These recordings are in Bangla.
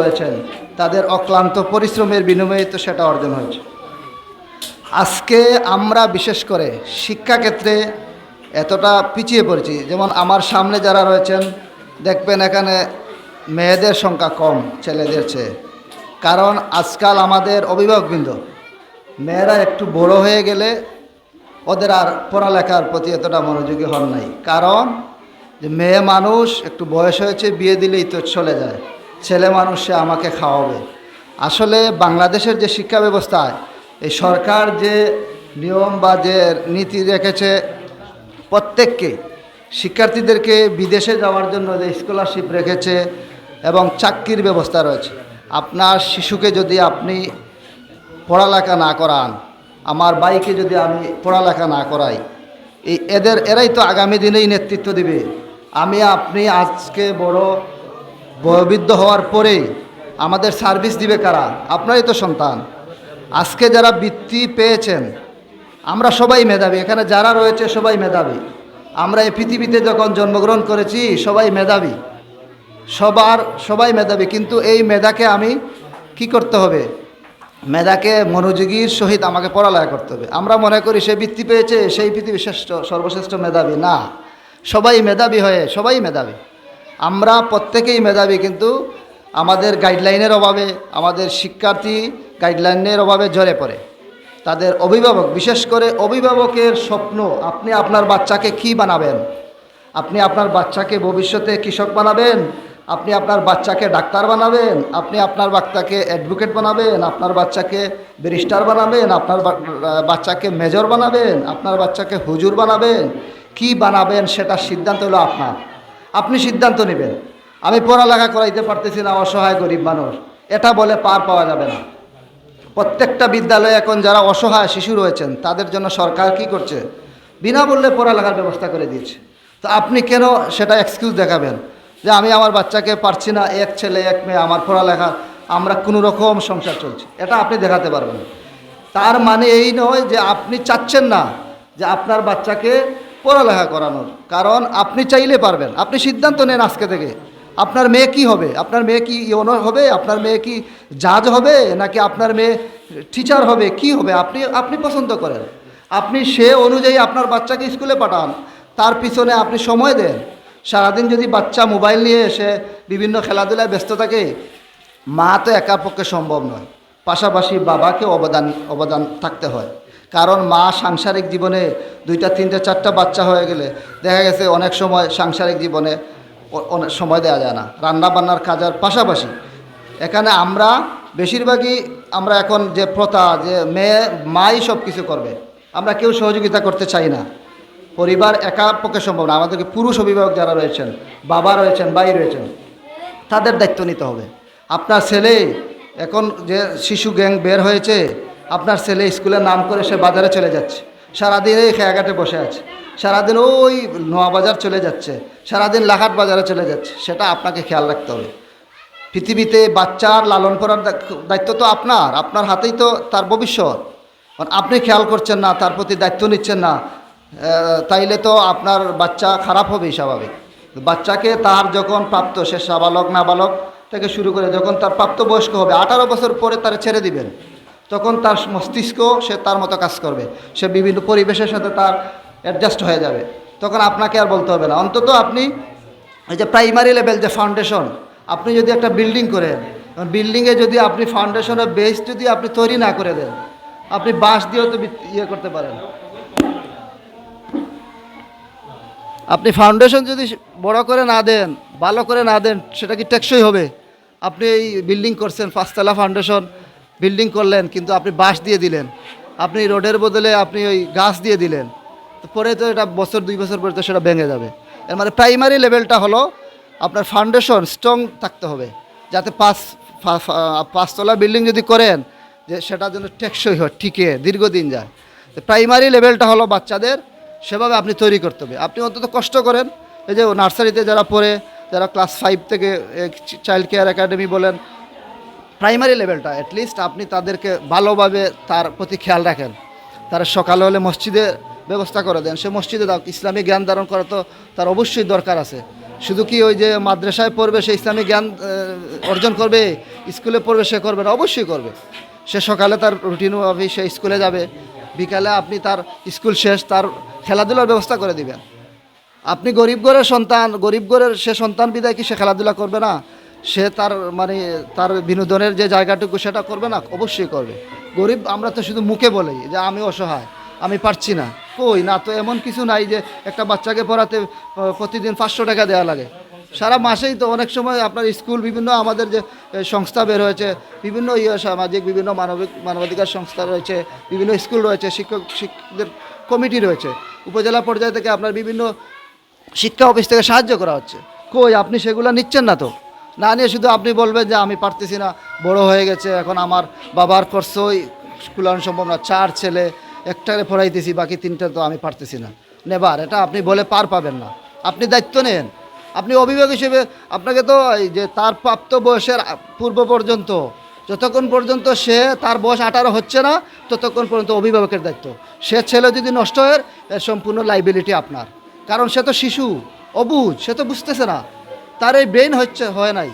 রয়েছেন, তাদের অক্লান্ত পরিশ্রমের বিনিময়ে তো সেটা অর্জন হয়েছে। আজকে আমরা বিশেষ করে শিক্ষাক্ষেত্রে এতটা পিছিয়ে পড়েছি। যেমন আমার সামনে যারা রয়েছেন, দেখবেন এখানে মেয়েদের সংখ্যা কম, ছেলেদের চেয়ে। কারণ আজকাল আমাদের অভিভাবকবৃন্দ, মেয়েরা একটু বড় হয়ে গেলে ওদের আর পড়ালেখার প্রতি এতটা মনোযোগী হন নাই। কারণ যে মেয়ে মানুষ একটু বয়স হয়েছে, বিয়ে দিলেই তো চলে যায়। ছেলে মানুষ সে আমাকে খাওয়াবে। আসলে বাংলাদেশের যে শিক্ষা ব্যবস্থায়, এই সরকার যে নিয়ম বা যে নীতি রেখেছে প্রত্যেককে, শিক্ষার্থীদেরকে বিদেশে যাওয়ার জন্য যে স্কলারশিপ রেখেছে এবং চাকরির ব্যবস্থা রয়েছে, আপনার শিশুকে যদি আপনি পড়ালেখা না করান, আমার বাইকে যদি আমি পড়ালেখা না করাই, এই এদের, এরাই তো আগামী দিনেই নেতৃত্ব দিবে। আমি, আপনি আজকে বড় বয়োবৃদ্ধ হওয়ার পরেই আমাদের সার্ভিস দিবে কারা? আপনারই তো সন্তান। আজকে যারা বৃত্তি পেয়েছেন, আমরা সবাই মেধাবী। এখানে যারা রয়েছে সবাই মেধাবী। আমরা এই পৃথিবীতে যখন জন্মগ্রহণ করেছি, সবাই মেধাবী। সবার সবাই মেধাবী। কিন্তু এই মেধাকে আমি কি করতে হবে? মেধাকে মনোযোগীর সহিত আমাকে পড়ালেখা করতে হবে। আমরা মনে করি সে বৃত্তি পেয়েছে, সেই পৃথিবী শ্রেষ্ঠ, সর্বশ্রেষ্ঠ মেধাবী। না, সবাই মেধাবী হয়ে সবাই মেধাবী। আমরা প্রত্যেকেই মেধাবী, কিন্তু আমাদের গাইডলাইনের অভাবে, আমাদের শিক্ষার্থী গাইডলাইনের অভাবে জ্বরে পড়ে। তাদের অভিভাবক, বিশেষ করে অভিভাবকের স্বপ্ন, আপনি আপনার বাচ্চাকে কি বানাবেন? আপনি আপনার বাচ্চাকে ভবিষ্যতে কৃষক বানাবেন? আপনি আপনার বাচ্চাকে ডাক্তার বানাবেন? আপনি আপনার বাচ্চাকে অ্যাডভোকেট বানাবেন? আপনার বাচ্চাকে ব্যারিস্টার বানাবেন? আপনার বাচ্চাকে মেজর বানাবেন? আপনার বাচ্চাকে হুজুর বানাবেন? কি বানাবেন সেটা সিদ্ধান্ত হলো আপনার? আপনি সিদ্ধান্ত নেবেন। আমি পড়ালেখা করাইতে পারতেছি না, অসহায় গরিব মানুষ। এটা বলে পার পাওয়া যাবে না। প্রত্যেকটা বিদ্যালয়ে এখন যারা অসহায় শিশু রয়েছেন, তাদের জন্য সরকার কি করছে? বিনামূল্যে পড়ালেখার ব্যবস্থা করে দিয়েছে। তো আপনি কেন সেটা এক্সকিউজ দেখাবেন? যে আমি আমার বাচ্চাকে পারছি না, এক ছেলে, এক মেয়ে, আমার পড়ালেখা, আমরা কোনো রকম সংসার চলছে। এটা আপনি দেখাতে পারবেন। তার মানে এই নয় যে আপনি চাচ্ছেন না যে আপনার বাচ্চাকে পড়ালেখা করানোর। কারণ আপনি চাইলে পারবেন। আপনি সিদ্ধান্ত নেন আজকে থেকে। আপনার মেয়ে কি হবে? আপনার মেয়ে কি ইউনো হবে? আপনার মেয়ে কি জাজ হবে? নাকি আপনার মেয়ে টিচার হবে? কি হবে? আপনি আপনি পছন্দ করেন। আপনি সে অনুযায়ী আপনার বাচ্চাকে স্কুলে পাঠান। তার পিছনে আপনি সময় দেন। সারাদিন যদি বাচ্চা মোবাইল নিয়ে এসে বিভিন্ন খেলাধুলায় ব্যস্ত থাকে, মা তো একার পক্ষে সম্ভব নয়। পাশাপাশি বাবাকে অবদান অবদান থাকতে হয়। কারণ মা সাংসারিক জীবনে দুইটা, তিনটা, চারটা বাচ্চা হয়ে গেলে দেখা গেছে অনেক সময় সাংসারিক জীবনে অনেক সময় দেওয়া যায় না। রান্না বান্নার কাজের পাশাপাশি। এখানে আমরা বেশিরভাগই আমরা এখন যে প্রথা, যে মেয়ে, মাই সব কিছু করবে, আমরা কেউ সহযোগিতা করতে চাই না। পরিবার একা পক্ষে সম্ভব না। আমাদেরকে পুরুষ অভিভাবক যারা রয়েছেন, বাবা রয়েছেন, ভাই রয়েছেন, তাদের দায়িত্ব নিতে হবে। আপনার ছেলে এখন যে শিশু গ্যাং বের হয়েছে আপনার ছেলে স্কুলের নাম করে সে বাজারে চলে যাচ্ছে। সারাদিন এই খেয়াঘাটে বসে আছে। সারাদিন ওই নোয়াবাজার চলে যাচ্ছে। সারাদিন লাহাট বাজারে চলে যাচ্ছে। সেটা আপনাকে খেয়াল রাখতে হবে। পৃথিবীতে বাচ্চার লালন করার দায়িত্ব তো আপনার। আপনার হাতেই তো তার ভবিষ্যৎ। আপনি খেয়াল করছেন না, তার প্রতি দায়িত্ব নিচ্ছেন না। তাইলে তো আপনার বাচ্চা খারাপ হবেই স্বাভাবিক। বাচ্চাকে তার যখন প্রাপ্ত, সে সাবালক, নাবালক থেকে শুরু করে যখন তার প্রাপ্তবয়স্ক হবে, আঠারো বছর পরে তারা ছেড়ে দিবেন। তখন তার মস্তিষ্ক, সে তার মতো কাজ করবে। সে বিভিন্ন পরিবেশের সাথে তার অ্যাডজাস্ট হয়ে যাবে। তখন আপনাকে আর বলতে হবে না। অন্তত আপনি এই যে প্রাইমারি লেভেল যে ফাউন্ডেশন আপনি যদি একটা বিল্ডিং করেন বিল্ডিংয়ে যদি আপনি ফাউন্ডেশনের বেস যদি আপনি তৈরি না করে দেন, আপনি বাঁশ দিয়েও তো ইয়ে করতে পারেন। আপনি ফাউন্ডেশন যদি বড় করে না দেন, ভালো করে না দেন, সেটা কি টেকসই হবে? আপনি এই বিল্ডিং করছেন, পাঁচতলা ফাউন্ডেশন বিল্ডিং করলেন, কিন্তু আপনি বাঁশ দিয়ে দিলেন। আপনি রোডের বদলে আপনি ওই গাছ দিয়ে দিলেন। তো পরে তো এটা বছর, দুই বছর পরে তো সেটা ভেঙে যাবে। এর মানে প্রাইমারি লেভেলটা হলো আপনার ফাউন্ডেশন স্ট্রং থাকতে হবে, যাতে পাঁচ পাঁচতলা বিল্ডিং যদি করেন, যে সেটা যেন টেকসই হয় ঠিকে দীর্ঘদিন যায়। তো প্রাইমারি লেভেলটা হলো বাচ্চাদের সেভাবে আপনি তৈরি করতে হবে। আপনি অন্তত কষ্ট করেন, এই যে নার্সারিতে যারা পড়ে, যারা ক্লাস ফাইভ থেকে চাইল্ড কেয়ার একাডেমি বলেন প্রাইমারি লেভেলটা অ্যাটলিস্ট আপনি তাদেরকে ভালোভাবে তার প্রতি খেয়াল রাখেন। তারা সকালে হলে মসজিদে ব্যবস্থা করে দেন। সে মসজিদে দাও, ইসলামী জ্ঞান ধারণ করা তো তার অবশ্যই দরকার আছে। শুধু কি ওই যে মাদ্রাসায় পড়বে, সে ইসলামিক জ্ঞান অর্জন করবে, স্কুলে পড়বে, সে করবে না? অবশ্যই করবে। সে সকালে তার রুটিন হবে সে স্কুলে যাবে। বিকালে আপনি তার স্কুল শেষ, তার খেলাধুলার ব্যবস্থা করে দিবেন। আপনি গরিব ঘরের সন্তান, গরিব ঘরের সে সন্তান বিদায় কি সে খেলাধুলা করবে না? সে তার মানে তার বিনোদনের যে জায়গাটুকু সেটা করবে না? অবশ্যই করবে। গরিব আমরা তো শুধু মুখে বলি যে আমি অসহায়, আমি পারছি না। কই? না, তো এমন কিছু নাই যে একটা বাচ্চাকে পড়াতে প্রতিদিন পাঁচশো টাকা দেওয়া লাগে। সারা মাসেই তো অনেক সময় আপনার স্কুল বিভিন্ন আমাদের যে সংস্থা বের হয়েছে, বিভিন্ন ইয়ে সামাজিক, বিভিন্ন মানবিক, মানবাধিকার সংস্থা রয়েছে, বিভিন্ন স্কুল রয়েছে, শিক্ষক, শিক্ষকদের কমিটি রয়েছে। উপজেলা পর্যায় থেকে আপনার বিভিন্ন শিক্ষা অফিস থেকে সাহায্য করা হচ্ছে। কই? আপনি সেগুলো নিচ্ছেন না তো? না, নিয়ে শুধু আপনি বলবেন যে আমি পারতেছি না, বড় হয়ে গেছে, এখন আমার বাবার খরচই কুলানো সম্ভব না, চার ছেলে, একটারে পড়াইতেছি, বাকি তিনটা তো আমি পারতেছি না। নেবার এটা আপনি বলে পার পাবেন না। আপনি দায়িত্ব নেন। আপনি অভিভাবক হিসেবে, আপনাকে তো এই যে তার প্রাপ্ত বয়সের পূর্ব পর্যন্ত, যতক্ষণ পর্যন্ত সে তার বয়স আঠারো হচ্ছে না, ততক্ষণ পর্যন্ত অভিভাবকের দায়িত্ব। সে ছেলে যদি নষ্ট হয়, এর সম্পূর্ণ লাইবিলিটি আপনার। কারণ সে তো শিশু অবুঝ সে তো বুঝতেছে না। তার এই ব্রেন হচ্ছে, হয় নাই।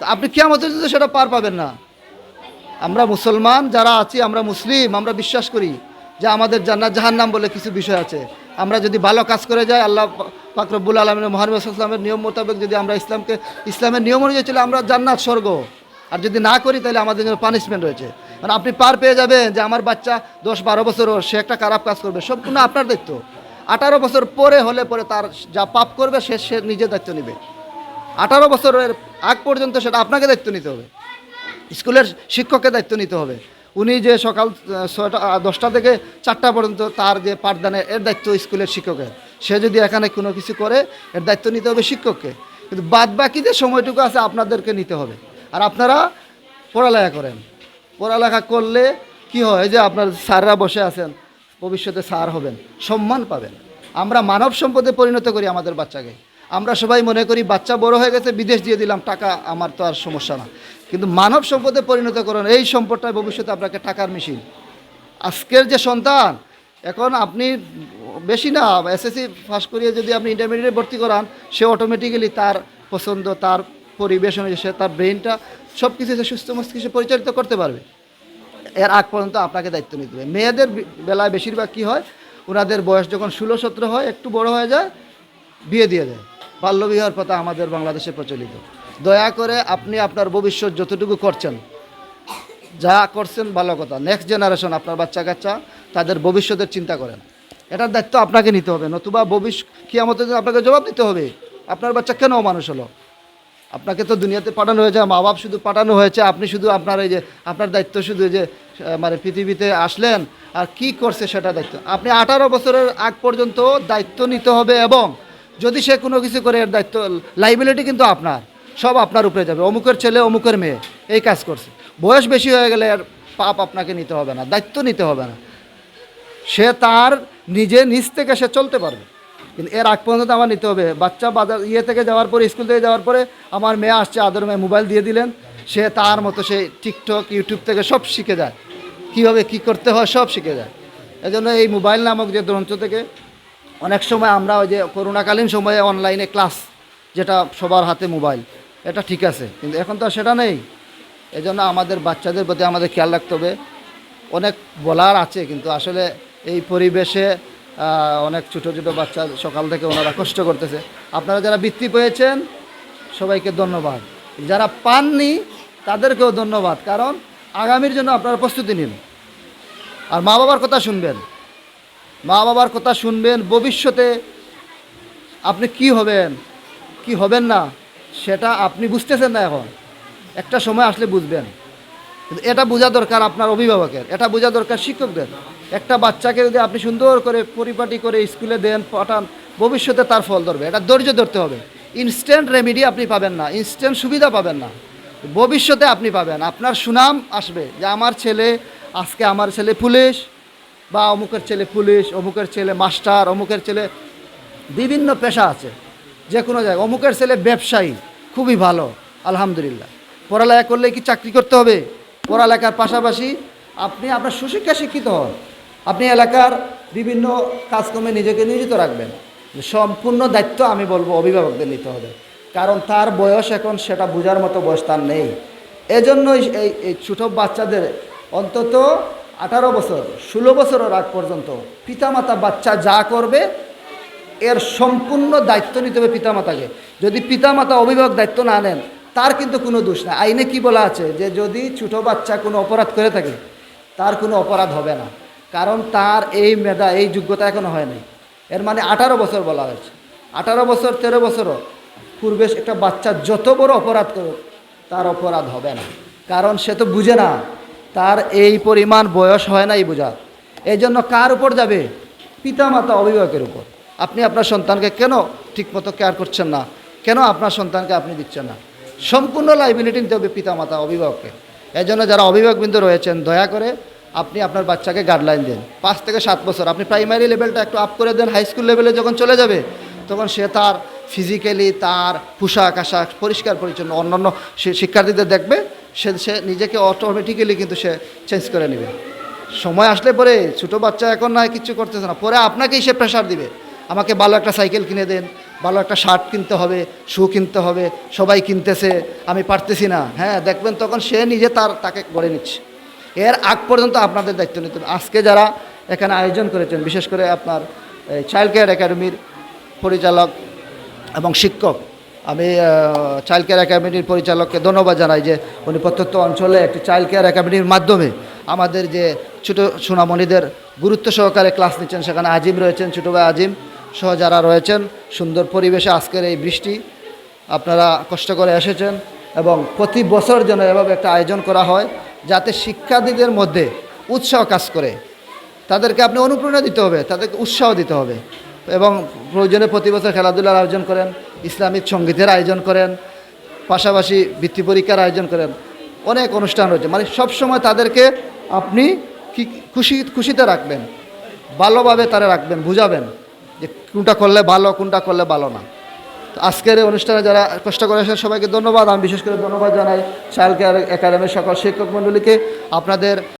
আপনি কি আমাদের যদি সেটা পার পাবেন না। আমরা মুসলমান, যারা আছি, আমরা মুসলিম, আমরা বিশ্বাস করি যে আমাদের জান্নাত জাহান্নাম বলে কিছু বিষয় আছে। আমরা যদি ভালো কাজ করে যাই, আল্লাহ পাকরবুল আলমের মহানবী ইসলামের নিয়ম মোতাবেক যদি আমরা ইসলামকে, ইসলামের নিয়ম অনুযায়ী চলে, আমরা জান্নাত স্বর্গ। আর যদি না করি, তাহলে আমাদের জন্য পানিশমেন্ট রয়েছে। মানে আপনি পার পেয়ে যাবেন যে আমার বাচ্চা দশ বারো বছর সে একটা খারাপ কাজ করবে। সম্পূর্ণ আপনার দায়িত্ব। আঠারো বছর পরে হলে পরে তার যা পাপ করবে, সে সে নিজে দায়িত্ব নেবে। আঠারো বছরের আগ পর্যন্ত সেটা আপনাকে দায়িত্ব নিতে হবে। স্কুলের শিক্ষকের দায়িত্ব নিতে হবে। উনি যে সকাল ছয়টা দশটা থেকে চারটা পর্যন্ত তার যে পাঠদানের এর দায়িত্ব স্কুলের শিক্ষকের। সে যদি এখানে কোনো কিছু করে, এর দায়িত্ব নিতে হবে শিক্ষককে। কিন্তু বাদ বাকি যে সময়টুকু আছে আপনাদেরকে নিতে হবে। আর আপনারা পড়ালেখা করেন। পড়ালেখা করলে কি হয়? যে আপনার স্যাররা বসে আছেন, ভবিষ্যতে স্যার হবেন, সম্মান পাবেন। আমরা মানব সম্পদে পরিণত করি আমাদের বাচ্চাকে। আমরা সবাই মনে করি বাচ্চা বড় হয়ে গেছে, বিদেশ দিয়ে দিলাম, টাকা আমার তো আর সমস্যা না। কিন্তু মানব সম্পদে পরিণত করুন, এই সম্পদটা ভবিষ্যতে আপনাকে টাকার মেশিন। আজকের যে সন্তান, এখন আপনি বেশি না, এসএসসি পাস করিয়ে যদি আপনি ইন্টারমিডিয়েটে ভর্তি করান, সে অটোমেটিক্যালি তার পছন্দ, তার পরিবেশ অনুযায়ী সে তার ব্রেনটা সব কিছু সুস্থ মস্তিষ্কে পরিচালিত করতে পারবে। এর আগ পর্যন্ত আপনাকে দায়িত্ব নিতে হবে। মেয়েদের বেলায় বেশিরভাগ কী হয়, ওনাদের বয়স যখন ষোলো সতেরো হয়, একটু বড় হয়ে যায়, বিয়ে দিয়ে দেয়। বাল্যবিবাহ প্রথা আমাদের বাংলাদেশে প্রচলিত। দয়া করে আপনি আপনার ভবিষ্যৎ যতটুকু করছেন, যা করছেন ভালো কথা। নেক্সট জেনারেশন আপনার বাচ্চা কাচ্চা তাদের ভবিষ্যতের চিন্তা করেন। এটার দায়িত্ব আপনাকে নিতে হবে। নতুবা ভবিষ্যৎ কি আমাদের আপনাকে জবাব দিতে হবে, আপনার বাচ্চা কেন মানুষ হলো? আপনাকে তো দুনিয়াতে পাঠানো হয়েছে মা বাপ শুধু পাঠানো হয়েছে, আপনি শুধু আপনার এই যে, আপনার দায়িত্ব শুধু যে মানে পৃথিবীতে আসলেন, আর কি করছে সেটা দায়িত্ব। আপনি আঠারো বছরের আগ পর্যন্ত দায়িত্ব নিতে হবে এবং যদি সে কোনো কিছু করে, এর দায়িত্ব লাইবিলিটি কিন্তু আপনার। সব আপনার উপরে যাবে। অমুকের ছেলে, অমুকের মেয়ে, এই কাজ করছে। বয়স বেশি হয়ে গেলে আর পাপ আপনাকে নিতে হবে না, দায়িত্ব নিতে হবে না। সে তার নিজে নিজ থেকে সে চলতে পারবে। কিন্তু এর আগ পর্যন্ত আমার নিতে হবে। বাচ্চা বাজার ইয়ে থেকে যাওয়ার পরে, স্কুল থেকে যাওয়ার পরে আমার মেয়ে আসছে, আদর মেয়ে মোবাইল দিয়ে দিলেন। সে তার মতো সে টিকটক ইউটিউব থেকে সব শিখে যায়। কীভাবে কী করতে হয়, সব শিখে যায়। এজন্য এই মোবাইল নামক যে গ্রন্থ থেকে অনেক সময় আমরা ওই যে করোনাকালীন সময়ে অনলাইনে ক্লাস যেটা সবার হাতে মোবাইল এটা ঠিক আছে, কিন্তু এখন তো সেটা নেই। এজন্য আমাদের বাচ্চাদের প্রতি আমাদের খেয়াল রাখতে হবে। অনেক বলার আছে, কিন্তু আসলে এই পরিবেশে অনেক ছোটো ছোটো বাচ্চা সকাল থেকে ওনারা কষ্ট করতেছে। আপনারা যারা বৃত্তি পেয়েছেন, সবাইকে ধন্যবাদ। যারা পাননি, তাদেরকেও ধন্যবাদ, কারণ আগামীর জন্য আপনারা প্রস্তুতি নিন। আর মা বাবার কথা শুনবেন। মা বাবার কথা শুনবেন, ভবিষ্যতে আপনি কি হবেন কি হবেন না, সেটা আপনি বুঝতেছেন না এখন। একটা সময় আসলে বুঝবেন। কিন্তু এটা বোঝা দরকার আপনার অভিভাবকের, এটা বোঝা দরকার শিক্ষকদের। একটা বাচ্চাকে যদি আপনি সুন্দর করে পরিপাটি করে স্কুলে দেন, পাঠান, ভবিষ্যতে তার ফল ধরবে। এটা ধৈর্য ধরতে হবে। ইনস্ট্যান্ট রেমেডি আপনি পাবেন না ইনস্ট্যান্ট সুবিধা পাবেন না। ভবিষ্যতে আপনি পাবেন। আপনার সুনাম আসবে যে, আমার ছেলে, আজকে আমার ছেলে পুলিশ বা অমুকের ছেলে পুলিশ, অমুকের ছেলে মাস্টার, অমুকের ছেলে বিভিন্ন পেশা আছে, যে কোনো জায়গায়। অমুকের ছেলে ব্যবসায়ী, খুবই ভালো, আলহামদুলিল্লাহ। পড়ালেখা করলে কি চাকরি করতে হবে? পড়ালেখার পাশাপাশি আপনি আপনার সুশিক্ষা শিক্ষিত হন। আপনি এলাকার বিভিন্ন কাজকর্মে নিজেকে নিয়োজিত রাখবেন। সম্পূর্ণ দায়িত্ব আমি বলব অভিভাবকদের নিতে হবে। কারণ তার বয়স এখন সেটা বোঝার মতো বয়স তার নেই। এজন্যই এই এই ছোটো বাচ্চাদের অন্তত আঠারো বছর, ষোলো বছরের আগ পর্যন্ত পিতামাতা বাচ্চা যা করবে, এর সম্পূর্ণ দায়িত্ব নিতে হবে পিতামাতাকে। যদি পিতামাতা অভিভাবক দায়িত্ব না নেন, তার কিন্তু কোনো দোষ না আইনে কি বলা আছে? যে যদি ছোটো বাচ্চা কোনো অপরাধ করে থাকে, তার কোনো অপরাধ হবে না। কারণ তার এই মেধা, এই যোগ্যতা এখনও হয়নি এর মানে আঠারো বছর বলা হয়েছে। আঠারো বছর, তেরো বছরও পূর্বে একটা বাচ্চা যত বড় অপরাধ করুক, তার অপরাধ হবে না। কারণ সে তো বুঝে না তার এই পরিমাণ বয়স হয় না এই বোঝার এই জন্য কার উপর যাবে? পিতামাতা, অভিভাবকের উপর। আপনি আপনার সন্তানকে কেন ঠিকমতো কেয়ার করছেন না? কেন আপনার সন্তানকে আপনি দিচ্ছেন না? সম্পূর্ণ লাইবিলিটি নিতে হবে পিতামাতা, অভিভাবককে। এই জন্য যারা অভিভাবকবৃন্দ রয়েছেন, দয়া করে আপনি আপনার বাচ্চাকে গাইডলাইন দেন। পাঁচ থেকে সাত বছর। আপনি প্রাইমারি লেভেলটা একটু আপ করে দেন। হাই স্কুল লেভেলে যখন চলে যাবে, তখন সে তার ফিজিক্যালি তার পোশাক আশাক পরিষ্কার পরিচ্ছন্ন অন্যান্য শিক্ষার্থীদের দেখবে। সে সে নিজেকে অটোমেটিক্যালি কিন্তু সে চেঞ্জ করে নেবে। সময় আসলে পরে ছোটো বাচ্চা এখন না কিছু করতেছে না। পরে আপনাকেই সে প্রেশার দিবে। আমাকে ভালো একটা সাইকেল কিনে দেন, ভালো একটা শার্ট কিনতে হবে শু কিনতে হবে, সবাই কিনতেছে, আমি পারতেছি না। হ্যাঁ দেখবেন তখন সে নিজে তার, তাকে গড়ে নিচ্ছে। এর আগ পর্যন্ত আপনাদের দায়িত্ব নিতে হবে। আজকে যারা এখানে আয়োজন করেছেন, বিশেষ করে আপনার চাইল্ড কেয়ার একাডেমির পরিচালক এবং শিক্ষক আমি চাইল্ড কেয়ার একাডেমির পরিচালককে ধন্যবাদ জানাই যে উনি প্রত্যন্ত অঞ্চলে একটি চাইল্ড কেয়ার একাডেমির মাধ্যমে আমাদের যে ছোটো সোনামণিদের গুরুত্ব সহকারে ক্লাস নিচ্ছেন, সেখানে আজিম রয়েছেন, ছোটো ভাই আজিম সহ যারা রয়েছেন। সুন্দর পরিবেশে আজকের এই বৃষ্টি আপনারা কষ্ট করে এসেছেন এবং প্রতি বছর যেন এভাবে একটা আয়োজন করা হয়, যাতে শিক্ষার্থীদের মধ্যে উৎসাহ কাজ করে। তাদেরকে আপনি অনুপ্রেরণা দিতে হবে, তাদেরকে উৎসাহ দিতে হবে। এবং প্রয়োজনে প্রতি বছর খেলাধুলার আয়োজন করেন, ইসলামিক সঙ্গীতের আয়োজন করেন, পাশাপাশি বৃত্তি পরীক্ষার আয়োজন করেন। অনেক অনুষ্ঠান রয়েছে। মানে সবসময় তাদেরকে আপনি খুশি, খুশিতে রাখবেন, ভালোভাবে তারা রাখবেন, বুঝাবেন যে কোনটা করলে ভালো, কোনটা করলে ভালো না। আজকের অনুষ্ঠানে যারা কষ্ট করে এসেছেন সবাইকে ধন্যবাদ। আমি বিশেষ করে ধন্যবাদ জানাই চাইল্ড কেয়ার একাডেমির সকল শিক্ষক মণ্ডলীকে। আপনাদের